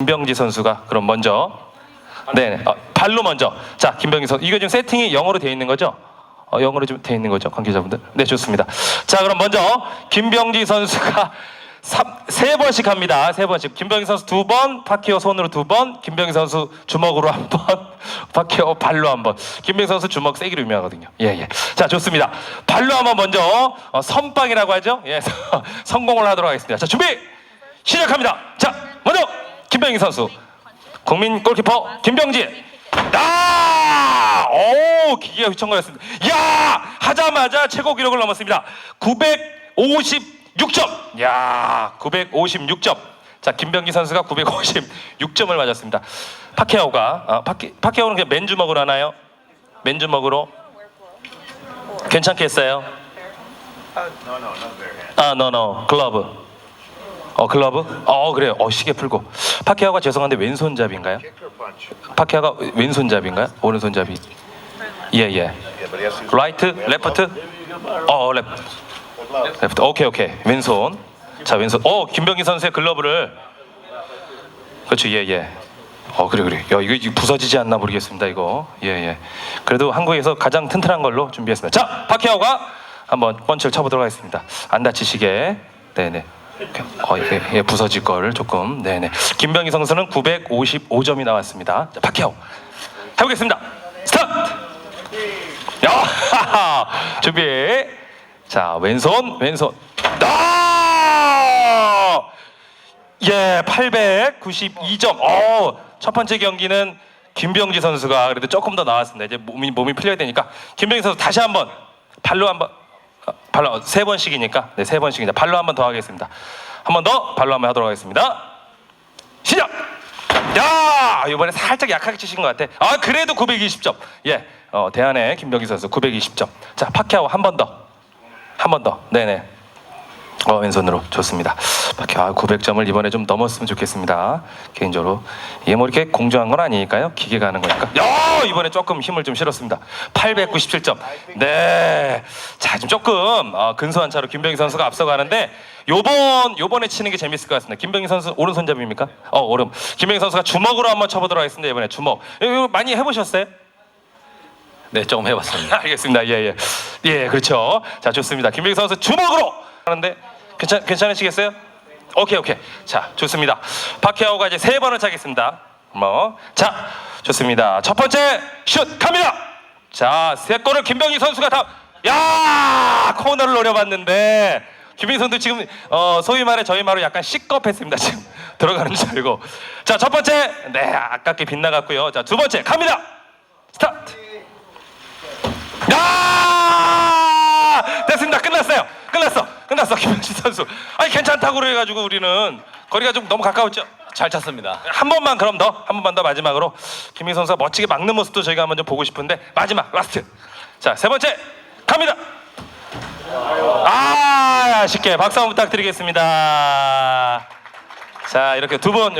김병지 선수가 그럼 먼저 네 어, 발로 먼저 자 김병지 선수 이거 지금 세팅이 영어로 되어 있는 거죠? 어, 영어로 좀 되어 있는 거죠 관계자분들? 네 좋습니다. 자 그럼 먼저 김병지 선수가 삼- 세 번씩 합니다. 세 번씩 김병지 선수 두 번, 파키오 손으로 두 번, 김병지 선수 주먹으로 한 번, 파키오 발로 한 번. 김병지 선수 주먹 세기로 유명하거든요. 예 예. 자 좋습니다. 발로 한번 먼저 어, 선빵이라고 하죠. 예 성공을 하도록 하겠습니다. 자 준비 시작합니다. 자 김병지 선수. 국민 골키퍼 김병지. 아! 오, 기계가 휘청거렸습니다. 야! 하자마자 최고 기록을 넘었습니다. 956점. 야, 956점. 자, 김병기 선수가 956점을 맞았습니다. 파케아오가 아, 파케 파케아오는 그냥 맨주먹으로 하나요? 맨주먹으로 괜찮게 했어요? 아, 노노. 글러브. 어, 글러브? 어, 그래요. 어, 시계 풀고. 파케아오가 죄송한데 왼손잡이인가요? 파케아가 왼손잡이인가요? 오른손잡이? 예, 예. 라이트? 레프트? 어, 레프트. 레프트. 오케이, 오케이. 왼손. 자, 왼손. 어, 김병기 선수의 글러브를 그렇죠. 예, 예. 어, 그래, 그래. 야, 이거, 부서지지 않나 모르겠습니다. 이거. 예, 예. 그래도 한국에서 가장 튼튼한 걸로 준비했습니다. 자, 파키아오가 한번 펀치를 쳐보도록 하겠습니다. 안 다치시게. 네, 네. 어, 이게 예, 부서질 걸 조금. 네, 네. 김병희 선수는 955점이 나왔습니다. 자, 파키아오. 해보겠습니다. 스타트. 야, 준비. 자, 왼손, 왼손. 아! 예, 892점. 어, 첫 번째 경기는 김병지 선수가 그래도 조금 더 나왔습니다. 이제 몸이 몸이 풀려야 되니까 김병지 선수 다시 한번 발로 한번 어, 발로 세 번씩이니까 네, 세 번씩이니까 발로 한 번 더 하겠습니다. 한 번 더 발로 한 번 하도록 하겠습니다. 시작. 야, 이번에 살짝 약하게 치신 것 같아. 아, 그래도 920점. 예, 어, 대한의 김병기 선수 920점. 자, 파키아오 한 번 더. 한 번 더. 네네. 어, 왼손으로 좋습니다. 아, 900점을 이번에 좀 넘었으면 좋겠습니다. 개인적으로 이게 뭐 이렇게 공정한 건 아니니까요. 기계가 하는 거니까. 야, 이번에 조금 힘을 좀 실었습니다. 897점. 네. 자, 지금 조금 어, 근소한 차로 김병희 선수가 앞서가는데 요번 요번에 치는 게 재밌을 것 같습니다. 김병희 선수 오른손잡이입니까? 어, 오른. 김병희 선수가 주먹으로 한번 쳐보도록 하겠습니다. 이번에 주먹. 이거 많이 해보셨어요? 네, 조금 해봤습니다. 알겠습니다. 예, 예. 예, 그렇죠. 자, 좋습니다. 김병희 선수 주먹으로 하는데 괜찮 괜찮으시겠어요? 오케이, 오케이. 자, 좋습니다. 파케아오가 이제 세 번을 차겠습니다. 뭐. 자, 좋습니다. 첫 번째 슛 갑니다. 자, 세 골을 김병희 선수가 다 야! 코너를 노려봤는데 선수 지금 어, 소위 말해 저희 말로 약간 시겁했습니다. 지금 들어가는 줄 알고. 자, 첫 번째. 네, 아깝게 빗나갔고요. 자, 두 번째 갑니다. 끝났어. 김현식 선수. 아니 괜찮다고 그래가지고 우리는 거리가 좀 너무 가까웠죠. 잘 찼습니다. 한 번만 그럼 더, 한 번만 더 마지막으로 김민 선수가 멋지게 막는 모습도 저희가 한번 좀 보고 싶은데 마지막 라스트. 자 세 번째 갑니다. 아 쉽게 박수 한번 부탁드리겠습니다. 자 이렇게 두분